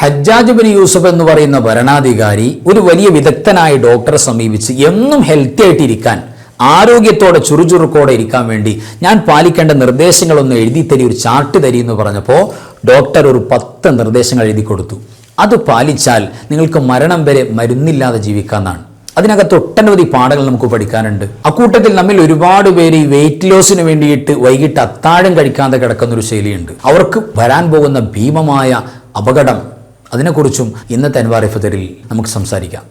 Hajjaj bin Yusuf എന്ന് പറയുന്ന ഭരണാധികാരി ഒരു വലിയ വിദഗ്ധനായ ഡോക്ടറെ സമീപിച്ച് എന്നും ഹെൽത്തി ആയിട്ടിരിക്കാൻ ആരോഗ്യത്തോടെ ചുറുചുറുക്കോടെ ഇരിക്കാൻ വേണ്ടി ഞാൻ പാലിക്കേണ്ട നിർദ്ദേശങ്ങളൊന്ന് എഴുതി തരി ഒരു ചാർട്ട് തരി എന്ന് പറഞ്ഞപ്പോൾ ഡോക്ടർ ഒരു പത്ത് നിർദ്ദേശങ്ങൾ എഴുതി കൊടുത്തു. അത് പാലിച്ചാൽ നിങ്ങൾക്ക് മരണം വരെ മരുന്നില്ലാതെ ജീവിക്കാമെന്നാണ് അതിനകത്ത് ഒട്ടനവധി പാഠങ്ങൾ നമുക്ക് പഠിക്കാനുണ്ട്. അക്കൂട്ടത്തിൽ നമ്മിൽ ഒരുപാട് പേര് ഈ വെയിറ്റ് ലോസിന് വേണ്ടിയിട്ട് വൈകിട്ട് അത്താഴം കഴിക്കാതെ കിടക്കുന്ന ഒരു ശൈലിയുണ്ട്. അവർക്ക് വരാൻ പോകുന്ന ഭീമമായ അപകടം അതിനെക്കുറിച്ചും ഇന്നത്തെ അൻവാർ അൻവാറിഫത്തരിൽ നമുക്ക് സംസാരിക്കാം.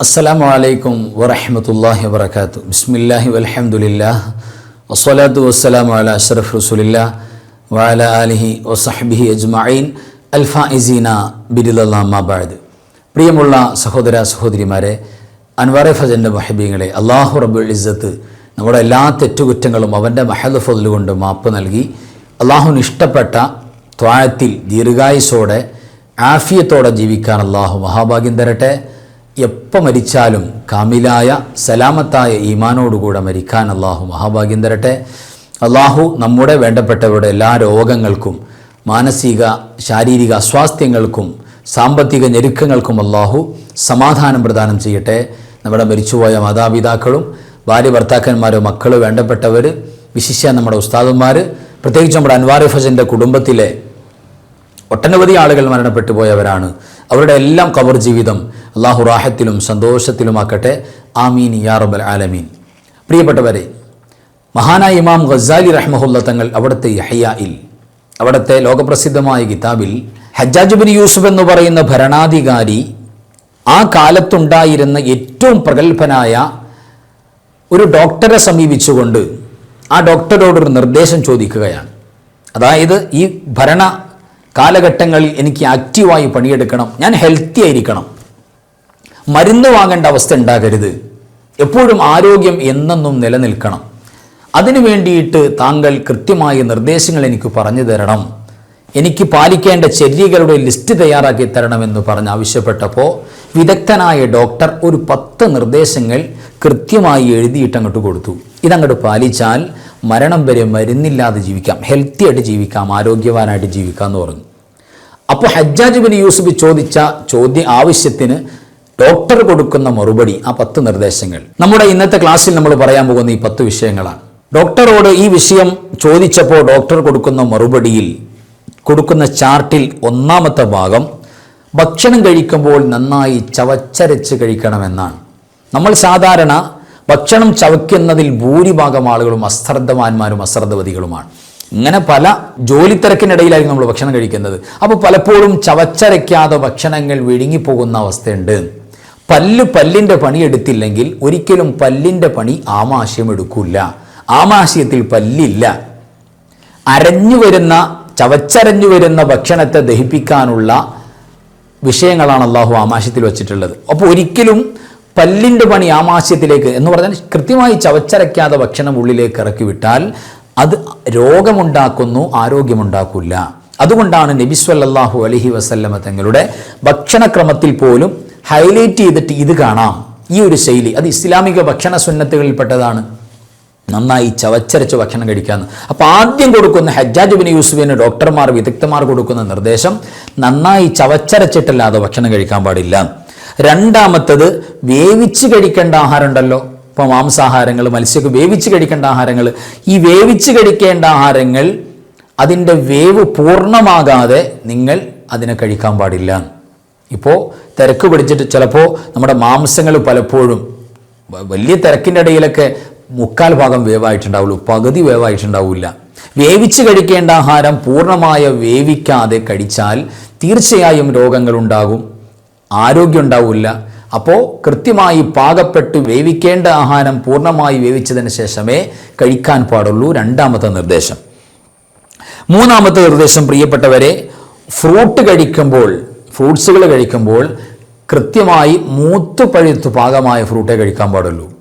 അസ്സലാമു വലൈക്കും വറഹമത്തല്ലാഹി വാത്തു ബിസ്മില്ലാഹി വൽഹംദുലില്ലാഹ്. വസ്സലാത്തു വസ്സലാം വാല അഷറഫ് റസൂലില്ല വാല അലിഹി വസഹ്ബിഹി അജ്മഈൻ. ഇസീന ബിരിദാബാദ് പ്രിയമുള്ള സഹോദര സഹോദരിമാരെ അൻവാറെ ഫജന്റെ മഹബീങ്ങളെ അള്ളാഹു റബ്ബുൽ ഇസ്സത്ത് നമ്മുടെ എല്ലാ തെറ്റുകുറ്റങ്ങളും അവന്റെ മഹദ് ഫضل കൊണ്ട് മാപ്പ് നൽകി അള്ളാഹുവിന് ഇഷ്ടപ്പെട്ട ത്വാഴത്തിൽ ദീർഘായുസോടെ ആഫിയത്തോടെ ജീവിക്കാൻ അള്ളാഹു മഹാഭാഗ്യം തരട്ടെ. എപ്പോൾ മരിച്ചാലും കാമിലായ സലാമത്തായ ഈമാനോടുകൂടെ മരിക്കാൻ അള്ളാഹു മഹാഭാഗ്യം തരട്ടെ. അള്ളാഹു നമ്മുടെ വേണ്ടപ്പെട്ടവരുടെ എല്ലാ രോഗങ്ങൾക്കും മാനസിക ശാരീരിക അസ്വാസ്ഥ്യങ്ങൾക്കും സാമ്പത്തിക ഞെരുക്കങ്ങൾക്കും അള്ളാഹു സമാധാനം പ്രദാനം ചെയ്യട്ടെ. നമ്മുടെ മരിച്ചുപോയ മാതാപിതാക്കളും ഭാര്യ ഭർത്താക്കന്മാരോ മക്കളോ വേണ്ടപ്പെട്ടവർ വിശിഷ്യ നമ്മുടെ ഉസ്താദന്മാർ പ്രത്യേകിച്ച് നമ്മുടെ അൻവാർ ഫജന്റെ കുടുംബത്തിലെ ഒട്ടനവധി ആളുകൾ മരണപ്പെട്ടു പോയവരാണ്. അവരുടെ എല്ലാം കബർ ജീവിതം അള്ളാഹു റാഹത്തിലും സന്തോഷത്തിലുമാക്കട്ടെ. ആമീൻ യാറബൽ ആലമീൻ. പ്രിയപ്പെട്ടവരെ മഹാനായ ഇമാം ഗസാലി റഹ്മഹുല്ല തങ്ങൾ അവിടുത്തെ യഹയായിൽ അവിടുത്തെ ലോകപ്രസിദ്ധമായ കിതാബിൽ ഹജ്ജാജുബിൻ യൂസുഫ് എന്ന് പറയുന്ന ഭരണാധികാരി ആ കാലത്തുണ്ടായിരുന്ന ഏറ്റവും പ്രഗത്ഭനായ ഒരു ഡോക്ടറെ സമീപിച്ചുകൊണ്ട് ആ ഡോക്ടറോടൊരു നിർദ്ദേശം ചോദിക്കുകയാണ്. അതായത് ഈ ഭരണ കാലഘട്ടങ്ങളിൽ എനിക്ക് ആക്റ്റീവായി പണിയെടുക്കണം. ഞാൻ ഹെൽത്തി ആയിരിക്കണം. മരുന്ന് വാങ്ങേണ്ട അവസ്ഥ ഉണ്ടാകരുത്. എപ്പോഴും ആരോഗ്യം എന്നെന്നും നിലനിൽക്കണം. അതിനു വേണ്ടിയിട്ട് താങ്കൾ കൃത്യമായ നിർദ്ദേശങ്ങൾ എനിക്ക് പറഞ്ഞു തരണം. എനിക്ക് പാലിക്കേണ്ട ചര്യകളുടെ ലിസ്റ്റ് തയ്യാറാക്കി തരണമെന്ന് പറഞ്ഞ് ആവശ്യപ്പെട്ടപ്പോൾ വിദഗ്ധനായ ഡോക്ടർ ഒരു പത്ത് നിർദ്ദേശങ്ങൾ കൃത്യമായി എഴുതിയിട്ട് അങ്ങോട്ട് കൊടുത്തു. ഇതങ്ങോട്ട് പാലിച്ചാൽ മരണം വരെ മരുന്നില്ലാതെ ജീവിക്കാം. ഹെൽത്തി ആയിട്ട് ജീവിക്കാം ആരോഗ്യവാനായിട്ട് ജീവിക്കാം എന്ന് പറഞ്ഞു. അപ്പോൾ ഹജ്ജാജ് ബിൻ യൂസുഫ് ചോദിച്ച ചോദ്യ ആവശ്യത്തിന് ഡോക്ടർ കൊടുക്കുന്ന മറുപടി ആ പത്ത് നിർദ്ദേശങ്ങൾ. നമ്മുടെ ഇന്നത്തെ ക്ലാസ്സിൽ നമ്മൾ പറയാൻ പോകുന്ന ഈ പത്ത് വിഷയങ്ങളാണ്. ഡോക്ടറോട് ഈ വിഷയം ചോദിച്ചപ്പോൾ ഡോക്ടർ കൊടുക്കുന്ന മറുപടിയിൽ കൊടുക്കുന്ന ചാർട്ടിൽ ഒന്നാമത്തെ ഭാഗം ഭക്ഷണം കഴിക്കുമ്പോൾ നന്നായി ചവച്ചരച്ച് കഴിക്കണമെന്നാണ്. നമ്മൾ സാധാരണ ഭക്ഷണം ചവയ്ക്കുന്നതിൽ ഭൂരിഭാഗം ആളുകളും അശ്രദ്ധവാന്മാരും അശ്രദ്ധവതികളുമാണ്. ഇങ്ങനെ പല ജോലി തിരക്കിനിടയിലായിരിക്കും നമ്മൾ ഭക്ഷണം കഴിക്കുന്നത്. അപ്പോൾ പലപ്പോഴും ചവച്ചരയ്ക്കാതെ ഭക്ഷണങ്ങൾ വിഴുങ്ങിപ്പോകുന്ന അവസ്ഥയുണ്ട്. പല്ല് പല്ലിന്റെ പണി എടുത്തില്ലെങ്കിൽ ഒരിക്കലും പല്ലിന്റെ പണി ആമാശയം എടുക്കില്ല ആമാശയത്തിൽ പല്ലില്ല. അരഞ്ഞു വരുന്ന ചവച്ചരഞ്ഞു വരുന്ന ഭക്ഷണത്തെ ദഹിപ്പിക്കാനുള്ള വിഷയങ്ങളാണ് അള്ളാഹു ആമാശയത്തിൽ വച്ചിട്ടുള്ളത്. അപ്പോൾ ഒരിക്കലും പല്ലിന്റെ പണി ആമാശയത്തിലേക്ക് എന്ന് പറഞ്ഞാൽ കൃത്യമായി ചവച്ചരയ്ക്കാതെ ഭക്ഷണം ഉള്ളിലേക്ക് ഇറക്കി വിട്ടാൽ അത് രോഗമുണ്ടാക്കുന്നു ആരോഗ്യമുണ്ടാക്കില്ല. അതുകൊണ്ടാണ് നബിസ്വല്ലാഹു അലഹി വസല്ലമ തങ്ങളുടെ ഭക്ഷണക്രമത്തിൽ പോലും ഹൈലൈറ്റ് ചെയ്തിട്ട് ഇത് കാണാം. ഈ ഒരു ശൈലി അത് ഇസ്ലാമിക ഭക്ഷണ സുന്നത്തുകളിൽപ്പെട്ടതാണ്. നന്നായി ചവച്ചരച്ച് ഭക്ഷണം കഴിക്കാമെന്ന് അപ്പോൾ ആദ്യം കൊടുക്കുന്ന ഹജ്ജാജ് ബിൻ യൂസുഫിന് ഡോക്ടർമാർ വിദഗ്ധന്മാർ കൊടുക്കുന്ന നിർദ്ദേശം നന്നായി ചവച്ചരച്ചിട്ടല്ലാതെ ഭക്ഷണം കഴിക്കാൻ പാടില്ല. രണ്ടാമത്തത് വേവിച്ച് കഴിക്കേണ്ട ആഹാരം ഉണ്ടല്ലോ ഇപ്പോൾ മാംസാഹാരങ്ങൾ മത്സ്യമൊക്കെ വേവിച്ച് കഴിക്കേണ്ട ആഹാരങ്ങൾ ഈ വേവിച്ച് കഴിക്കേണ്ട ആഹാരങ്ങൾ അതിന്റെ വേവ് പൂർണമാകാതെ നിങ്ങൾ അതിനെ കഴിക്കാൻ പാടില്ല. ഇപ്പോൾ തിരക്ക് പിടിച്ചിട്ട് ചിലപ്പോൾ നമ്മുടെ മാംസങ്ങൾ പലപ്പോഴും വലിയ തിരക്കിന്റെ ഇടയിലൊക്കെ മുക്കാൽ ഭാഗം വേവായിട്ടുണ്ടാവുള്ളൂ പകുതി വേവായിട്ടുണ്ടാവില്ല. വേവിച്ച് കഴിക്കേണ്ട ആഹാരം പൂർണമായ വേവിക്കാതെ കഴിച്ചാൽ തീർച്ചയായും രോഗങ്ങളുണ്ടാകും ആരോഗ്യം ഉണ്ടാവില്ല അപ്പോൾ കൃത്യമായി പാകപ്പെട്ട് വേവിക്കേണ്ട ആഹാരം പൂർണമായി വേവിച്ചതിന് ശേഷമേ കഴിക്കാൻ പാടുള്ളൂ. രണ്ടാമത്തെ നിർദ്ദേശം. മൂന്നാമത്തെ നിർദ്ദേശം പ്രിയപ്പെട്ടവരെ ഫ്രൂട്ട് കഴിക്കുമ്പോൾ ഫ്രൂട്ട്സുകൾ കഴിക്കുമ്പോൾ കൃത്യമായി മൂത്ത് പാകമായ ഫ്രൂട്ടേ കഴിക്കാൻ പാടുള്ളൂ.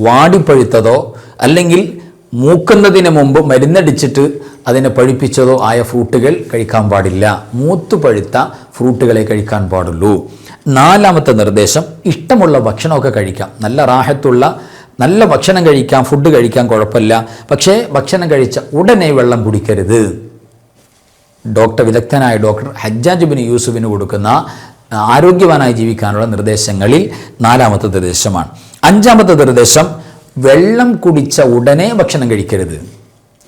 വാടിപ്പഴുത്തതോ അല്ലെങ്കിൽ മൂക്കുന്നതിന് മുമ്പ് മരുന്നടിച്ചിട്ട് അതിനെ പഴുപ്പിച്ചതോ ആയ ഫ്രൂട്ടുകൾ കഴിക്കാൻ പാടില്ല. മൂത്ത് പഴുത്ത ഫ്രൂട്ടുകളെ കഴിക്കാൻ പാടുള്ളൂ. നാലാമത്തെ നിർദ്ദേശം ഇഷ്ടമുള്ള ഭക്ഷണമൊക്കെ കഴിക്കാം. നല്ല റാഹത്തുള്ള നല്ല ഭക്ഷണം കഴിക്കാം ഫുഡ് കഴിക്കാൻ കുഴപ്പമില്ല. പക്ഷേ ഭക്ഷണം കഴിച്ച ഉടനെ വെള്ളം കുടിക്കരുത്. ഡോക്ടർ വിദഗ്ധനായ ഡോക്ടർ ഹജ്ജാജ് ബിൻ യൂസുഫിന് കൊടുക്കുന്ന ആരോഗ്യവാനായി ജീവിക്കാനുള്ള നിർദ്ദേശങ്ങളിൽ നാലാമത്തെ നിർദ്ദേശമാണ്. അഞ്ചാമത്തെ നിർദ്ദേശം വെള്ളം കുടിച്ച ഉടനെ ഭക്ഷണം കഴിക്കരുത്.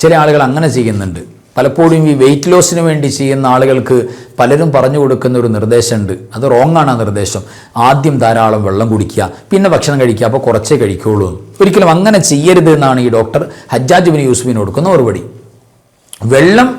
ചില ആളുകൾ അങ്ങനെ ചെയ്യുന്നുണ്ട്. പലപ്പോഴും ഈ വെയിറ്റ് ലോസിന് വേണ്ടി ചെയ്യുന്ന ആളുകൾക്ക് പലരും പറഞ്ഞു കൊടുക്കുന്ന ഒരു നിർദ്ദേശമുണ്ട്. അത് റോങ് ആണ് ആ നിർദ്ദേശം. ആദ്യം ധാരാളം വെള്ളം കുടിക്കുക പിന്നെ ഭക്ഷണം കഴിക്കുക അപ്പോൾ കുറച്ചേ കഴിക്കുകയുള്ളൂ ഒരിക്കലും അങ്ങനെ ചെയ്യരുത് എന്നാണ് ഈ ഡോക്ടർ ഹജ്ജാജ് ബിൻ യൂസുഫിന് കൊടുക്കുന്ന മറുപടി. വെള്ളം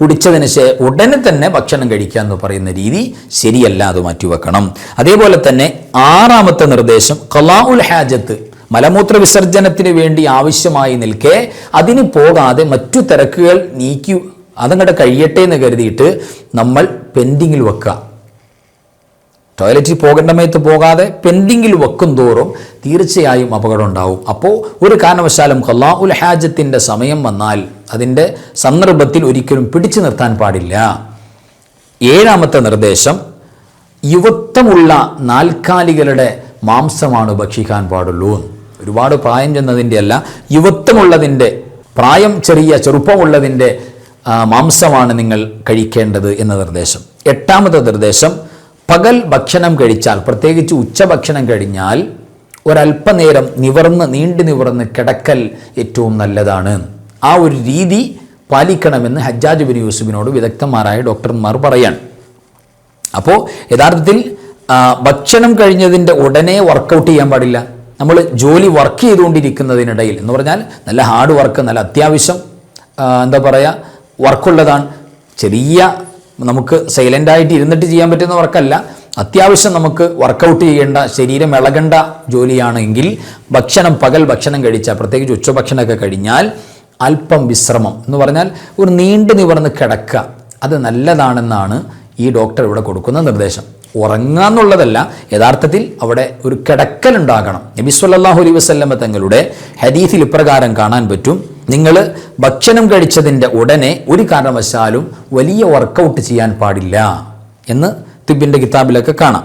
കുടിച്ചതിന് ശേഷം ഉടനെ തന്നെ ഭക്ഷണം കഴിക്കുക എന്ന് പറയുന്ന രീതി ശരിയല്ല അത് മാറ്റിവെക്കണം. അതേപോലെ തന്നെ ആറാമത്തെ നിർദ്ദേശം കലാഉൽ ഹാജത്ത് മലമൂത്ര വിസർജനത്തിന് വേണ്ടി ആവശ്യമായി നിൽക്കെ അതിന് പോകാതെ മറ്റു തിരക്കുകൾ നീക്കി അതങ്ങോട്ട് കഴിയട്ടെ എന്ന് കരുതിയിട്ട് നമ്മൾ പെൻഡിങ്ങിൽ വെക്കുക. ടോയ്ലറ്റിൽ പോകേണ്ട സമയത്ത് പോകാതെ പെൻഡിങ്ങിൽ വെക്കും തോറും തീർച്ചയായും അപകടം ഉണ്ടാവും. അപ്പോൾ ഒരു കാരണവശാലും ഖല്ലാഉൽ ഹാജത്തിന്റെ സമയം വന്നാൽ അതിന്റെ സന്ദർഭത്തിൽ ഒരിക്കലും പിടിച്ചു നിർത്താൻ പാടില്ല. ഏഴാമത്തെ നിർദ്ദേശം യുവത്വമുള്ള നാൽക്കാലികളുടെ മാംസമാണ് ഭക്ഷിക്കാൻ പാടുള്ളൂ ഒരുപാട് പ്രായം ചെന്നതിന്റെ അല്ല യുവത്വമുള്ളതിന്റെ പ്രായം ചെറിയ ചെറുപ്പമുള്ളതിന്റെ മാംസമാണ് നിങ്ങൾ കഴിക്കേണ്ടത് എന്ന നിർദ്ദേശം. എട്ടാമത്തെ നിർദ്ദേശം പകൽ ഭക്ഷണം കഴിച്ചാൽ പ്രത്യേകിച്ച് ഉച്ചഭക്ഷണം കഴിഞ്ഞാൽ ഒരല്പനേരം നിവർന്ന് നീണ്ടു നിവർന്ന് കിടക്കൽ ഏറ്റവും നല്ലതാണ്. ആ ഒരു രീതി പാലിക്കണമെന്ന് ഹജ്ജാജ് ബിൻ യൂസുഫിനോട് വിദഗ്ധന്മാരായ ഡോക്ടർമാർ പറയാണ്. അപ്പോൾ യഥാർത്ഥത്തിൽ ഭക്ഷണം കഴിഞ്ഞതിന്റെ ഉടനെ വർക്കൗട്ട് ചെയ്യാൻ പാടില്ല. നമ്മൾ ജോലി വർക്ക് ചെയ്തുകൊണ്ടിരിക്കുന്നതിനിടയിൽ എന്ന് പറഞ്ഞാൽ നല്ല ഹാർഡ് വർക്ക് നല്ല അത്യാവശ്യം എന്താ പറയുക വർക്കുള്ളതാണ് ചെറിയ നമുക്ക് സൈലന്റായിട്ട് ഇരുന്നിട്ട് ചെയ്യാൻ പറ്റുന്ന വർക്കല്ല അത്യാവശ്യം നമുക്ക് വർക്കൗട്ട് ചെയ്യേണ്ട ശരീരം ഇളകേണ്ട ജോലിയാണെങ്കിൽ ഭക്ഷണം പകൽ ഭക്ഷണം കഴിച്ചാൽ പ്രത്യേകിച്ച് ഉച്ചഭക്ഷണമൊക്കെ കഴിഞ്ഞാൽ അല്പം വിശ്രമം എന്ന് പറഞ്ഞാൽ ഒരു നീണ്ടു നിവർന്ന് കിടക്കുക. അത് നല്ലതാണെന്നാണ് ഈ ഡോക്ടർ ഇവിടെ കൊടുക്കുന്ന നിർദ്ദേശം. ഉറങ്ങുക എന്നുള്ളതല്ല യഥാർത്ഥത്തിൽ അവിടെ ഒരു കിടക്കലുണ്ടാകണം. നബി സല്ലാഹു അലൈ വസല്ലമ തങ്ങളുടെ ഹദീഫിൽ ഇപ്രകാരം കാണാൻ പറ്റും. നിങ്ങൾ ഭക്ഷണം കഴിച്ചതിന്റെ ഉടനെ ഒരു കാരണവശാലും വലിയ വർക്കൗട്ട് ചെയ്യാൻ പാടില്ല എന്ന് തിബിന്റെ കിതാബിലൊക്കെ കാണാം.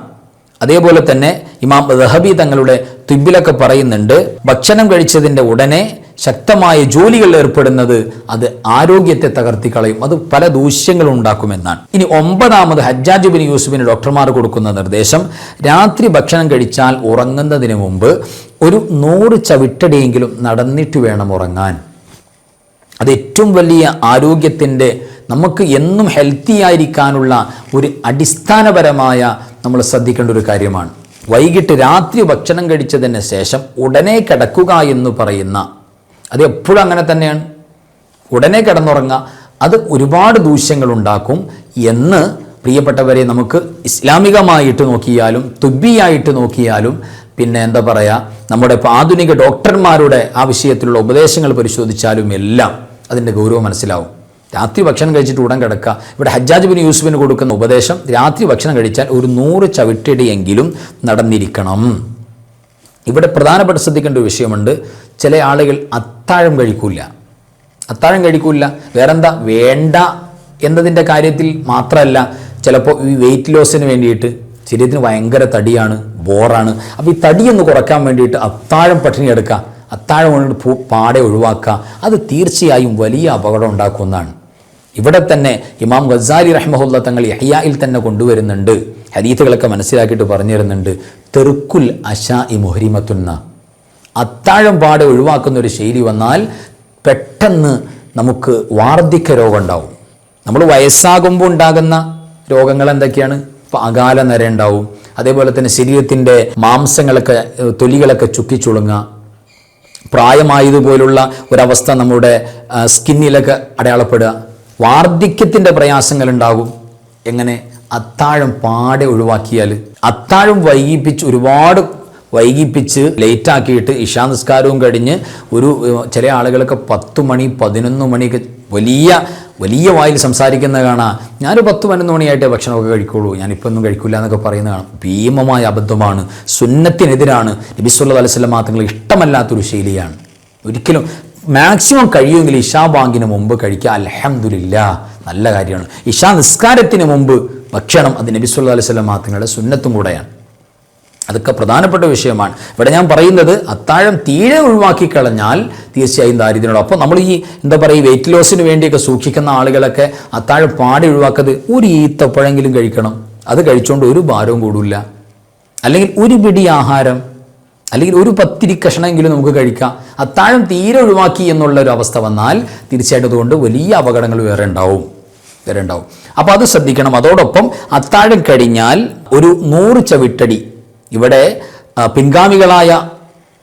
അതേപോലെ തന്നെ ഇമാം റഹബി തങ്ങളുടെ തിബിലൊക്കെ പറയുന്നുണ്ട് ഭക്ഷണം കഴിച്ചതിന്റെ ഉടനെ ശക്തമായ ജോലികളിൽ ഏർപ്പെടുന്നത് അത് ആരോഗ്യത്തെ തകർത്തി കളയും അത് പല ദൂഷ്യങ്ങളും ഉണ്ടാക്കുമെന്നാണ്. ഇനി ഒമ്പതാമത് ഹജ്ജാജ് ബിൻ യൂസുഫിന് ഡോക്ടർമാർ കൊടുക്കുന്ന നിർദ്ദേശം രാത്രി ഭക്ഷണം കഴിച്ചാൽ ഉറങ്ങുന്നതിന് മുമ്പ് ഒരു നൂറ് ചവിട്ടടിയെങ്കിലും നടന്നിട്ട് വേണം ഉറങ്ങാൻ. അത് ഏറ്റവും വലിയ ആരോഗ്യത്തിന്റെ നമുക്ക് എന്നും ഹെൽത്തി ആയിരിക്കാനുള്ള ഒരു അടിസ്ഥാനപരമായ നമ്മൾ ശ്രദ്ധിക്കേണ്ട ഒരു കാര്യമാണ്. വൈകിട്ട് രാത്രി ഭക്ഷണം കഴിച്ചതിന് ശേഷം ഉടനെ കിടക്കുക എന്ന് പറയുന്ന അത് എപ്പോഴും അങ്ങനെ തന്നെയാണ്. ഉടനെ കിടന്നുറങ്ങുക. അത് ഒരുപാട് ദൂഷ്യങ്ങൾ ഉണ്ടാക്കും എന്ന് പ്രിയപ്പെട്ടവരെ നമുക്ക് ഇസ്ലാമികമായിട്ട് നോക്കിയാലും തുബിയായിട്ട് നോക്കിയാലും പിന്നെ എന്താ പറയുക നമ്മുടെ ഇപ്പോൾ ആധുനിക ഡോക്ടർമാരുടെ ആ വിഷയത്തിലുള്ള ഉപദേശങ്ങൾ പരിശോധിച്ചാലും എല്ലാം അതിന്റെ ഗൗരവം മനസ്സിലാവും. രാത്രി ഭക്ഷണം കഴിച്ചിട്ട് ഉടൻ കിടക്കുക. ഇവിടെ ഹജ്ജാജ് ബിൻ യൂസുഫിന് കൊടുക്കുന്ന ഉപദേശം രാത്രി ഭക്ഷണം കഴിച്ചാൽ ഒരു നൂറ് ചവിട്ടിടിയെങ്കിലും നടന്നിരിക്കണം. ഇവിടെ പ്രധാനപ്പെട്ട ശ്രദ്ധിക്കേണ്ട ഒരു വിഷയമുണ്ട്. ചില ആളുകൾ അത്താഴം കഴിക്കൂല. അത്താഴം കഴിക്കൂല. വേറെന്താ? വേണ്ട എന്നതിന്റെ കാര്യത്തിൽ മാത്രമല്ല ചിലപ്പോൾ ഈ വെയിറ്റ് ലോസിന് വേണ്ടിയിട്ട് ശരീരത്തിന് ഭയങ്കര തടിയാണ് ബോറാണ്. അപ്പോൾ ഈ തടിയൊന്ന് കുറയ്ക്കാൻ വേണ്ടിയിട്ട് അത്താഴം പട്ടിണി എടുക്കുക. അത്താഴം പാടെ ഒഴിവാക്കുക. അത് തീർച്ചയായും വലിയ അപകടം ഉണ്ടാക്കുന്നതാണ് ഇവിടെ തന്നെ ഇമാം ഗസാരി റഹ്മഹുല്ല തങ്ങൾ യഹ്യായിൽ തന്നെ കൊണ്ടുവരുന്നുണ്ട്. ഹരീത്തുകളൊക്കെ മനസ്സിലാക്കിയിട്ട് പറഞ്ഞു തരുന്നുണ്ട് തെറുക്കുൽ അഷാ ഇ മുഹരിമത്തുന്ന. അത്താഴം പാടെ ഒഴിവാക്കുന്ന ഒരു ശൈലി വന്നാൽ പെട്ടെന്ന് നമുക്ക് വാർദ്ധക്യ രോഗം ഉണ്ടാവും. നമ്മൾ വയസ്സാകുമ്പോൾ ഉണ്ടാകുന്ന രോഗങ്ങൾ എന്തൊക്കെയാണ്? ഇപ്പം അകാല നര ഉണ്ടാവും. അതേപോലെ തന്നെ ശരീരത്തിന്റെ മാംസങ്ങളൊക്കെ തൊലികളൊക്കെ ചുക്കിച്ചുളുങ്ങുക പ്രായമായതുപോലുള്ള ഒരവസ്ഥ നമ്മുടെ സ്കിന്നിലൊക്കെ അടയാളപ്പെടുക. വാർദ്ധക്യത്തിന്റെ പ്രയാസങ്ങൾ ഉണ്ടാകും എങ്ങനെ? അത്താഴം പാടെ ഒഴിവാക്കിയാൽ. അത്താഴം വൈകിപ്പിച്ച് ഒരുപാട് വൈകിപ്പിച്ച് ലേറ്റാക്കിയിട്ട് ഇഷാ നിസ്കാരവും കഴിഞ്ഞ് ഒരു ചില ആളുകളൊക്കെ പത്ത് മണി പതിനൊന്ന് മണിയൊക്കെ വലിയ വലിയ വായിൽ സംസാരിക്കുന്ന കാണാം. ഞാനൊരു പത്ത് പതിനൊന്ന് മണിയായിട്ടേ ഭക്ഷണമൊക്കെ കഴിക്കുള്ളൂ. ഞാനിപ്പോൾ ഒന്നും കഴിക്കില്ല എന്നൊക്കെ പറയുന്ന കാണാം. ഭീമമായ അബദ്ധമാണ്. സുന്നത്തിനെതിരാണ് നബിസ്വല്ല അലൈവല്ല തങ്ങൾ ഇഷ്ടമല്ലാത്തൊരു ശൈലിയാണ്. ഒരിക്കലും മാക്സിമം കഴിയുമെങ്കിൽ ഇഷാ ബാങ്കിന് മുമ്പ് കഴിക്കുക. അലഹമില്ല നല്ല കാര്യമാണ്. ഇഷാ നിസ്കാരത്തിന് മുമ്പ് ഭക്ഷണം അത് നബി സുല്ലാ അലൈഹി അലൈവല്ല തങ്ങളുടെ സുന്നത്തും കൂടെയാണ്. അതൊക്കെ പ്രധാനപ്പെട്ട വിഷയമാണ്. ഇവിടെ ഞാൻ പറയുന്നത് അത്താഴം തീരെ ഒഴിവാക്കി കളഞ്ഞാൽ തീർച്ചയായും ദാരിദ്ര്യമാണ്. അപ്പോൾ നമ്മൾ ഈ എന്താ പറയുക വെയിറ്റ് ലോസിന് വേണ്ടിയൊക്കെ സൂക്ഷിക്കുന്ന ആളുകളൊക്കെ അത്താഴം പാടി ഒഴിവാക്കത് ഒരു ഈത്തപ്പഴെങ്കിലും കഴിക്കണം. അത് കഴിച്ചുകൊണ്ട് ഒരു ഭാരവും കൂടില്ല അല്ലെങ്കിൽ ഒരു പിടി ആഹാരം അല്ലെങ്കിൽ ഒരു പത്തിരി കഷണമെങ്കിലും നമുക്ക് കഴിക്കാം. അത്താഴം തീരെ ഒഴിവാക്കി എന്നുള്ള ഒരു അവസ്ഥ വന്നാൽ തീർച്ചയായിട്ടും അതുകൊണ്ട് വലിയ അപകടങ്ങൾ വേറെ ഉണ്ടാവും. വേറെ ഉണ്ടാവും. അപ്പോൾ അത് ശ്രദ്ധിക്കണം. അതോടൊപ്പം അത്താഴം കഴിഞ്ഞാൽ ഒരു നൂറ് ചവിട്ടടി. ഇവിടെ പിൻഗാമികളായ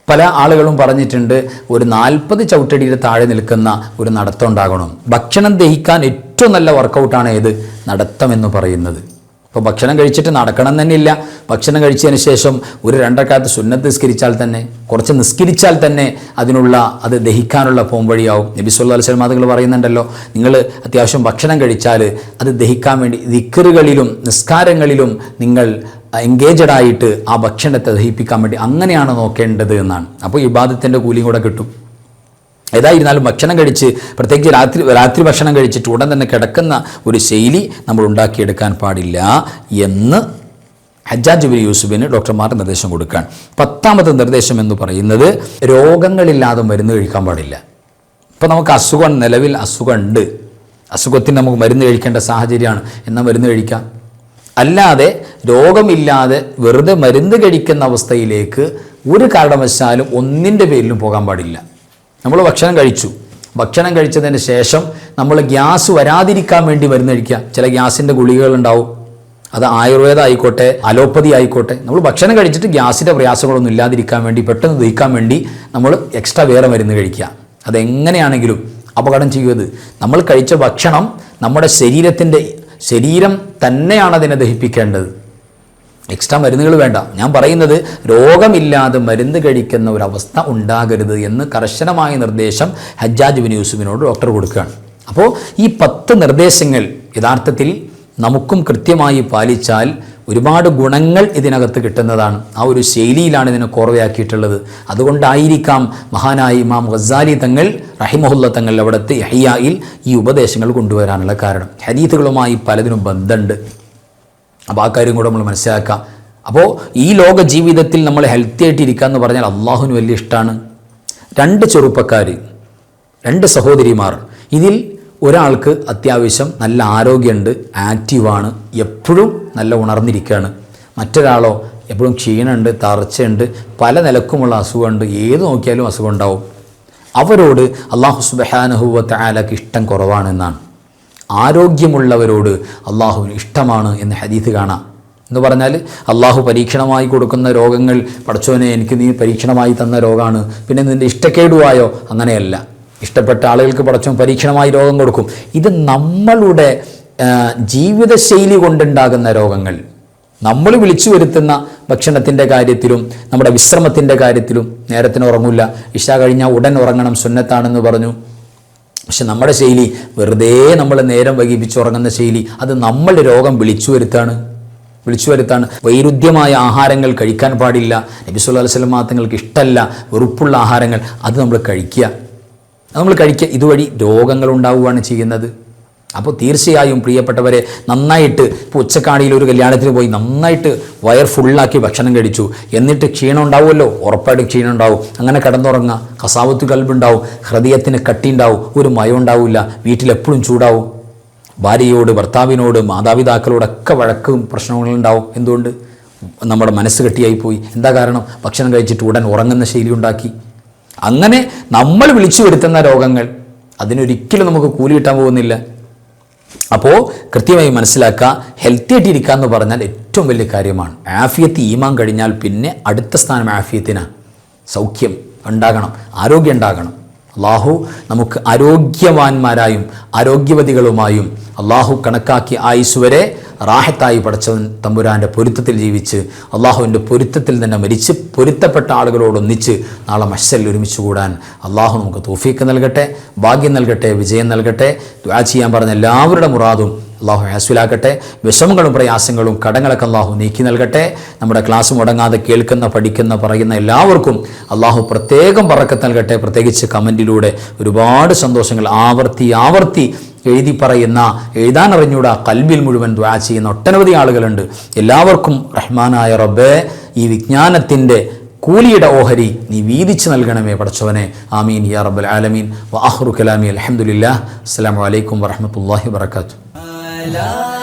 പല ആളുകളും പറഞ്ഞിട്ടുണ്ട് ഒരു നാൽപ്പത് ചവിട്ടടിയുടെ താഴെ നിൽക്കുന്ന ഒരു നടത്തം ഉണ്ടാകണം. ഭക്ഷണം ദഹിക്കാൻ ഏറ്റവും നല്ല വർക്കൗട്ടാണ് ഏത്? നടത്തം എന്ന് പറയുന്നത്. ഇപ്പോൾ ഭക്ഷണം കഴിച്ചിട്ട് നടക്കണം തന്നെ ഇല്ല ഭക്ഷണം കഴിച്ചതിന് ശേഷം ഒരു രണ്ടക്കാലത്ത് സുന്നത്ത് നിസ്കരിച്ചാൽ തന്നെ കുറച്ച് നിസ്കരിച്ചാൽ തന്നെ അതിനുള്ള അത് ദഹിക്കാനുള്ള പോംവഴിയാവും നബി സുല്ലാ അലൈഹി അതുങ്ങൾ പറയുന്നുണ്ടല്ലോ നിങ്ങൾ അത്യാവശ്യം ഭക്ഷണം കഴിച്ചാൽ അത് ദഹിക്കാൻ വേണ്ടി ദിക്കറുകളിലും നിസ്കാരങ്ങളിലും നിങ്ങൾ എൻഗേജഡ് ആയിട്ട് ആ ഭക്ഷണത്തെ ദഹിപ്പിക്കാൻ വേണ്ടി അങ്ങനെയാണ് നോക്കേണ്ടത് എന്നാണ്. അപ്പോൾ ഇബാദത്തിന്റെ കൂലിയും കൂടെ കിട്ടും. ഏതായിരുന്നാലും ഭക്ഷണം കഴിച്ച് പ്രത്യേകിച്ച് രാത്രി രാത്രി ഭക്ഷണം കഴിച്ചിട്ട് ഉടൻ തന്നെ കിടക്കുന്ന ഒരു ശൈലി നമ്മൾ ഉണ്ടാക്കിയെടുക്കാൻ പാടില്ല എന്ന് ഹജ്ജാജ് ബിൻ യൂസുഫിന് ഡോക്ടർമാർ നിർദ്ദേശം കൊടുക്കുകയാണ് പത്താമത്തെ നിർദ്ദേശം എന്ന് പറയുന്നത് രോഗങ്ങളില്ലാതെ മരുന്ന് കഴിക്കാൻ പാടില്ല. ഇപ്പോൾ നമുക്ക് അസുഖം നിലവിൽ അസുഖമുണ്ട്. അസുഖത്തിന് നമുക്ക് മരുന്ന് കഴിക്കേണ്ട സാഹചര്യമാണ്. എന്നാൽ മരുന്ന് കഴിക്കാം? അല്ലാതെ രോഗമില്ലാതെ വെറുതെ മരുന്ന് കഴിക്കുന്ന അവസ്ഥയിലേക്ക് ഒരു കാരണവശാലും ഒന്നിന്റെ പേരിലും പോകാൻ പാടില്ല. നമ്മൾ ഭക്ഷണം കഴിച്ചു. ഭക്ഷണം കഴിച്ചതിന് ശേഷം നമ്മൾ ഗ്യാസ് വരാതിരിക്കാൻ വേണ്ടി മരുന്ന് കഴിക്കുക ചില ഗ്യാസിന്റെ ഗുളികകൾ ഉണ്ടാവും അത് ആയുർവേദ ആയിക്കോട്ടെ അലോപ്പതി ആയിക്കോട്ടെ. നമ്മൾ ഭക്ഷണം കഴിച്ചിട്ട് ഗ്യാസിന്റെ പ്രയാസങ്ങളൊന്നും ഇല്ലാതിരിക്കാൻ വേണ്ടി പെട്ടെന്ന് ദഹിക്കാൻ വേണ്ടി നമ്മൾ എക്സ്ട്രാ വേറെ മരുന്ന് കഴിക്കുക. അതെങ്ങനെയാണെങ്കിലും അപകടം ചെയ്യുന്നത്. നമ്മൾ കഴിച്ച ഭക്ഷണം നമ്മുടെ ശരീരത്തിന്റെ ശരീരം തന്നെയാണ് അതിനെ ദഹിപ്പിക്കേണ്ടത്. എക്സ്ട്രാ മരുന്നുകൾ വേണ്ട. ഞാൻ പറയുന്നത് രോഗമില്ലാതെ മരുന്ന് കഴിക്കുന്ന ഒരവസ്ഥ ഉണ്ടാകരുത് എന്ന് കർശനമായ നിർദ്ദേശം ഹജ്ജാജ് ബിൻ യൂസുഫിനോട് ഡോക്ടർ കൊടുക്കുകയാണ്. അപ്പോൾ ഈ പത്ത് നിർദ്ദേശങ്ങൾ യഥാർത്ഥത്തിൽ നമുക്കും കൃത്യമായി പാലിച്ചാൽ ഒരുപാട് ഗുണങ്ങൾ ഇതിനകത്ത് കിട്ടുന്നതാണ്. ആ ഒരു ശൈലിയിലാണ് ഇതിനെ കോർവയാക്കിയിട്ടുള്ളത്. അതുകൊണ്ടായിരിക്കാം മഹാനായ ഇമാം ഗസാലി തങ്ങൾ റഹിമഹുല്ല തങ്ങൾ അവിടുത്തെ ഹയ്യായിൽ ഈ ഉപദേശങ്ങൾ കൊണ്ടുവരാനുള്ള കാരണം. ഹരീതുകളുമായി പലതിനും ബന്ധമുണ്ട്. അപ്പോൾ ആ കാര്യം കൂടെ നമ്മൾ മനസ്സിലാക്കുക അപ്പോൾ ഈ ലോക ജീവിതത്തിൽ നമ്മൾ ഹെൽത്തി ആയിട്ട് ഇരിക്കുക എന്ന് പറഞ്ഞാൽ അള്ളാഹുവിന് വലിയ ഇഷ്ടമാണ് രണ്ട് ചെറുപ്പക്കാർ രണ്ട് സഹോദരിമാർ. ഇതിൽ ഒരാൾക്ക് അത്യാവശ്യം നല്ല ആരോഗ്യമുണ്ട് ആക്റ്റീവാണ് എപ്പോഴും നല്ല ഉണർന്നിരിക്കുകയാണ്. മറ്റൊരാളോ എപ്പോഴും ക്ഷീണമുണ്ട് തറച്ചുണ്ട് പല നിലക്കുമുള്ള അസുഖമുണ്ട് ഏത് നോക്കിയാലും അസുഖം ഉണ്ടാവും അവരോട് അള്ളാഹു സുബഹാനഹുവത്ത് ആലക്ക് ഇഷ്ടം കുറവാണെന്നാണ് ആരോഗ്യമുള്ളവരോട് അള്ളാഹുവിന് ഇഷ്ടമാണ് എന്ന് ഹദീത്ത് കാണാം. എന്ന് പറഞ്ഞാൽ അള്ളാഹു പരീക്ഷണമായി കൊടുക്കുന്ന രോഗങ്ങൾ പഠിച്ചവനെ എനിക്ക് നീ പരീക്ഷണമായി തന്ന രോഗമാണ് പിന്നെ നിന്റെ ഇഷ്ടക്കേടുവായോ? അങ്ങനെയല്ല. ഇഷ്ടപ്പെട്ട ആളുകൾക്ക് പടച്ചോൻ പരീക്ഷണമായി രോഗം കൊടുക്കും. ഇത് നമ്മളുടെ ജീവിതശൈലി കൊണ്ടുണ്ടാകുന്ന രോഗങ്ങൾ. നമ്മൾ വിളിച്ചു വരുത്തുന്ന ഭക്ഷണത്തിന്റെ കാര്യത്തിലും നമ്മുടെ വിശ്രമത്തിന്റെ കാര്യത്തിലും നേരത്തിന് ഉറങ്ങില്ല ഇഷ കഴിഞ്ഞാൽ ഉടൻ ഉറങ്ങണം സുന്നത്താണെന്ന് പറഞ്ഞു. പക്ഷെ നമ്മുടെ ശൈലി വെറുതെ നമ്മൾ നേരം വൈകിപ്പിച്ച് ഉറങ്ങുന്ന ശൈലി അത് നമ്മളുടെ രോഗം വിളിച്ചു വരുത്താണ് വിളിച്ചു വരുത്താണ് വൈരുദ്ധ്യമായ ആഹാരങ്ങൾ കഴിക്കാൻ പാടില്ല. നബി സല്ലല്ലാഹു അലൈഹി വസല്ലം തങ്ങൾക്ക് ഇഷ്ടമല്ല. വെറുപ്പുള്ള ആഹാരങ്ങൾ അത് നമ്മൾ കഴിക്കുക. നമ്മൾ കഴിക്കുക. ഇതുവഴി രോഗങ്ങൾ ഉണ്ടാവുകയാണ് ചെയ്യുന്നത്. അപ്പോൾ തീർച്ചയായും പ്രിയപ്പെട്ടവരെ നന്നായിട്ട് ഇപ്പോൾ ഉച്ചക്കാണിയിൽ ഒരു കല്യാണത്തിന് പോയി നന്നായിട്ട് വയർ ഫുള്ളാക്കി ഭക്ഷണം കഴിച്ചു. എന്നിട്ട് ക്ഷീണം ഉണ്ടാവുമല്ലോ? ഉറപ്പായിട്ട് ക്ഷീണം ഉണ്ടാവും. അങ്ങനെ കിടന്നുറങ്ങുക. കസാവത്ത് കൽബുണ്ടാവും. ഹൃദയത്തിന് കട്ടി ഉണ്ടാവും ഒരു മയം ഉണ്ടാവില്ല. വീട്ടിലെപ്പോഴും ചൂടാവും. ഭാര്യയോട് ഭർത്താവിനോട് മാതാപിതാക്കളോടൊക്കെ വഴക്കും പ്രശ്നങ്ങളുണ്ടാവും എന്തുകൊണ്ട്? നമ്മുടെ മനസ്സ് കെട്ടിയായി പോയി എന്താ കാരണം? ഭക്ഷണം കഴിച്ചിട്ട് ഉടൻ ഉറങ്ങുന്ന ശൈലി ഉണ്ടാക്കി. അങ്ങനെ നമ്മൾ വിളിച്ചു വരുത്തുന്ന രോഗങ്ങൾ അതിനൊരിക്കലും നമുക്ക് കൂലി കിട്ടാൻ പോകുന്നില്ല. അപ്പോൾ കൃത്യമായി മനസ്സിലാക്കുക ഹെൽത്തി ആയിട്ട് ഇരിക്കുക എന്ന് പറഞ്ഞാൽ ഏറ്റവും വലിയ കാര്യമാണ്. ആഫിയത്ത് ഈമാൻ കഴിഞ്ഞാൽ പിന്നെ അടുത്ത സ്ഥാനം ആഫിയത്തിനാണ് സൗഖ്യം ഉണ്ടാകണം ആരോഗ്യം ഉണ്ടാകണം. അള്ളാഹു നമുക്ക് ആരോഗ്യവാന്മാരായും ആരോഗ്യവതികളുമായും അള്ളാഹു കണക്കാക്കി ആയുസ് വരെ റാഹത്തായി പഠിച്ചവൻ തമ്പുരാന്റെ പൊരുത്തത്തിൽ ജീവിച്ച് അള്ളാഹുവിന്റെ പൊരുത്തത്തിൽ തന്നെ മരിച്ച് പൊരുത്തപ്പെട്ട ആളുകളോടൊന്നിച്ച് നാളെ മഷൽ ഒരുമിച്ച് കൂടാൻ അള്ളാഹു നമുക്ക് തോഫീക്ക് നൽകട്ടെ ഭാഗ്യം നൽകട്ടെ വിജയം നൽകട്ടെ ദ്വാ ചെയ്യാൻ പറഞ്ഞ എല്ലാവരുടെ മുറാദും അള്ളാഹു ഹാസുലാക്കട്ടെ. വിഷമങ്ങളും പ്രയാസങ്ങളും കടങ്ങളൊക്കെ അള്ളാഹു നീക്കി നൽകട്ടെ. നമ്മുടെ ക്ലാസ് മുടങ്ങാതെ കേൾക്കുന്ന പഠിക്കുന്ന പറയുന്ന എല്ലാവർക്കും അള്ളാഹു പ്രത്യേകം പറക്കത്ത് നൽകട്ടെ. പ്രത്യേകിച്ച് കമന്റിലൂടെ ഒരുപാട് സന്തോഷങ്ങൾ ആവർത്തി ആവർത്തി എഴുതി പറയുന്ന എഴുതാനറിഞ്ഞൂടാ കൽബിൽ മുഴുവൻ ദ്വാ ചെയ്യുന്ന ഒട്ടനവധി ആളുകളുണ്ട്. എല്ലാവർക്കും റഹ്മാനായ റബ്ബെ ഈ വിജ്ഞാനത്തിന്റെ കൂലിയുടെ ഓഹരി നീ വീതിച്ചു നൽകണമേ പഠിച്ചവനെ ആമീൻ യാ റബ്ബൽ ആലമീൻ. വാഹുറു കലാമി അലഹമുല്ലാ അസ്സാം വലൈക്കും വറഹ്മത്തുള്ളാഹി വബറകാതുഹു.